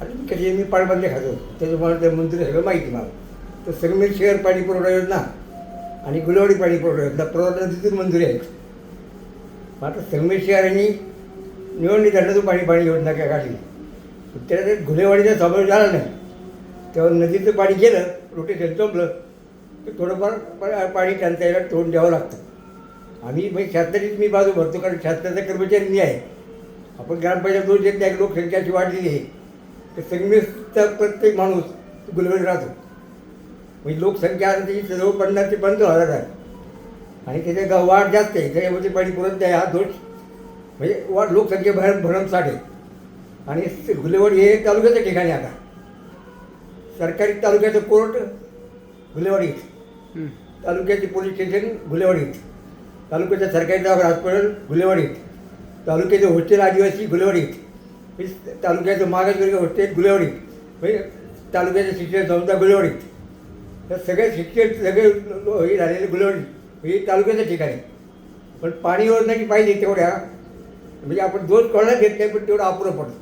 आणि मी कधी मी पाणीबांधले खातो त्याच्यामुळे ते मंदिर सगळं माहिती मला. तर संगमेर शहर पाणी पुरवठा योजना आणि गुलवाडी पाणी पुरवठा योजना प्रवर्तन नदीतून मंजुरी आहेत. मात्र आता संगमेर निवडणी धरणातून पाणी पाणी योजना काय काढली? त्याला ते घुलेवाडीचा समावेश झाला नाही. तेव्हा नदीचं पाणी गेलं रोटेशन चोपलं तर थोडंफार पाणी टंचाईला तोंड द्यावं लागतं. आम्ही म्हणजे शास्त्राचीच मी बाजू भरतो कारण शास्त्राचा कर्मचारी मी आहे. आपण ग्रामपंचायत दोन देत नाही लोकसंख्याची वाढलेली आहे. तर संगमेशचा प्रत्येक माणूस गुलवेल राहतो. म्हणजे लोकसंख्या त्याची जवळ पन्नास ते पंधरा हजार आहे आणि त्याच्या गाव वाढ जास्त आहे त्याच्यामध्ये पाणी पुरत नाही हा दोष म्हणजे वाढ लोकसंख्या भर भरमसाठ आहे. आणि गुलेवाडी हे तालुक्याच्या ठिकाणी आता. सरकारी तालुक्याचं कोर्ट गुलेवाडीत तालुक्याचे पोलीस स्टेशन गुलेवाडीत तालुक्याच्या सरकारी दवाखाना हॉस्पिटल गुलेवाडीत तालुक्याचे हॉस्टेल आदिवासी गुलेवाडीत म्हणजे तालुक्याचं मागासवर्ग होते गुलेवाडी. म्हणजे तालुक्याचं शिक्षण संस्था गुलेवाडीत तर सगळे शिक्षण सगळे हे झालेले गुलेवाडी. हे तालुक्याच्या ठिकाणी. पण पाणी योजनाची पाहिजे तेवढ्या. म्हणजे आपण दोन कोणाला घेत नाही पण तेवढं अपुरं पडतं.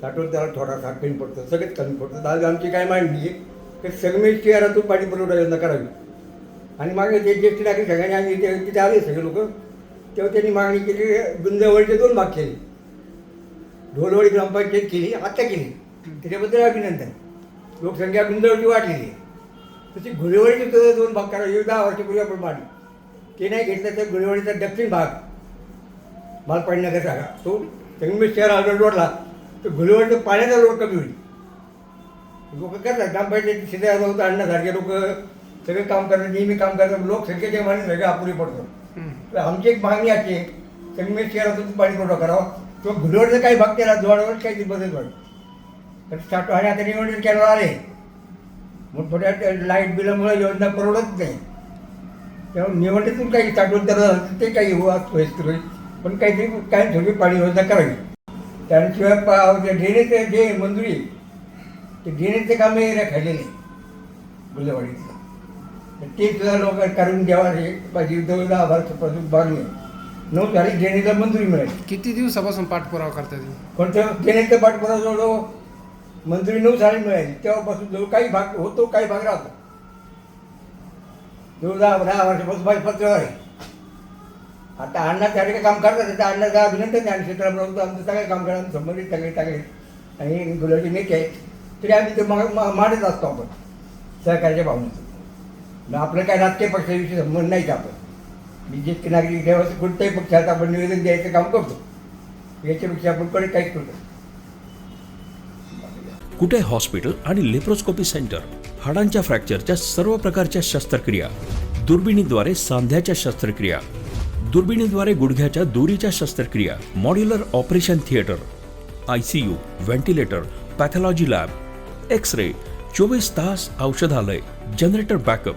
साठवून त्याला थोडासा कमी पडतो सगळेच कमी पडतं. आज आमची काय मागणी आहे की संगमेश शहरातून पाणी पुरवठा योजना करावी. आणि मागे जे ज्येष्ठ नागरिक सगळ्यांनी आम्ही तिथे आले सगळे लोक. तेव्हा त्यांनी मागणी केली गुंजवळीचे दोन भाग केले. ढोलवडी ग्रामपंचायत केली आता केली. त्याच्याबद्दल अभिनंदन. लोकसंख्या गुंजवळीची वाढलेली आहे. तशी गुळेवाडीचे सुद्धा दोन भाग करा हे दहा वर्षापूर्वी आपण मांडली ते नाही घेतलं तर गुळेवाडीचा दक्षिण भाग मालपाडी नगर जागा तो संगमेश शहर ऑर्डर जोडला तर गुळेवाडीचा पाण्याचा लोड कमी होईल. लोक करतात ग्रामपंचायत शिद्या होतं आणण्यासारखे लोक सगळे काम करतात नेहमी काम करतात लोकसंख्येच्या माने सगळे अपुरी पडतो. तर आमची एक मागणी अशी संगमेश शहरातून पाणी पुरवठा करावा. तो गुलवडचं काही भाग केला जोडावर काही बदल पडतो तर साठ आणि आता निवडणूक केलं आले. मोठमोठ्या लाइट बिलामुळे योजना परवडत नाही. तेव्हा निवडणुकीतून काही साठवून तर ते काही होईल पण काहीतरी काही थोडी पाणी योजना करावी. त्याशिवाय पा जे ड्रेनेजचे जे मंजुरी ते ड्रेनेजचे काम एरिया खाल्लेले गुल्लेवाडीचं तर ते सुद्धा लोक करून द्यावा हे पाहिजे दोन आभार वर्षापासून मागणी नऊ तारीख ड्रेनेजला मंजुरी मिळाली. किती दिवसापासून पाठपुरावा करता तुम्ही? कोणतं? ड्रेनेजचं पाठपुरा जवळ मंजुरी नऊ साली मिळाली तेव्हापासून जवळ काही भाग होतो काही भाग राहतो. जवळ दहा दहा वर्षापासून माझी पत्रावर आहे. आता अण्णा त्याकडे काम करतात त्या अण्णाचं अभिनंदन आहे. आणि क्षेत्राप्रमाणे आमचं सगळे काम करा संबंधित सगळे सगळे आणि गुलाबी नेते आहेत तरी आम्ही ते मा- मा- मांडत असतो आपण सहकार्याच्या मग आपलं काय राजकीय पक्षाविषयी संबंध नाहीच आपण? मी जितके नागरिक देवाचं कोणत्याही पक्षात आपण निवेदन द्यायचं काम करतो. याच्यापेक्षा आपण कडे काहीच करतो कुठे हॉस्पिटल आणि लेप्रोस्कोपी सेंटर? हाडांच्या फ्रॅक्चरच्या सर्व प्रकारच्या शस्त्रक्रिया. दुर्बिणीद्वारे सांध्याच्या शस्त्रक्रिया. दुर्बिणीद्वारे गुडघ्याच्या दोरीच्या शस्त्रक्रिया. Modular operation theatre. I C U ventilator pathology lab. X ray चोवीस तास औषधालय. Generator backup.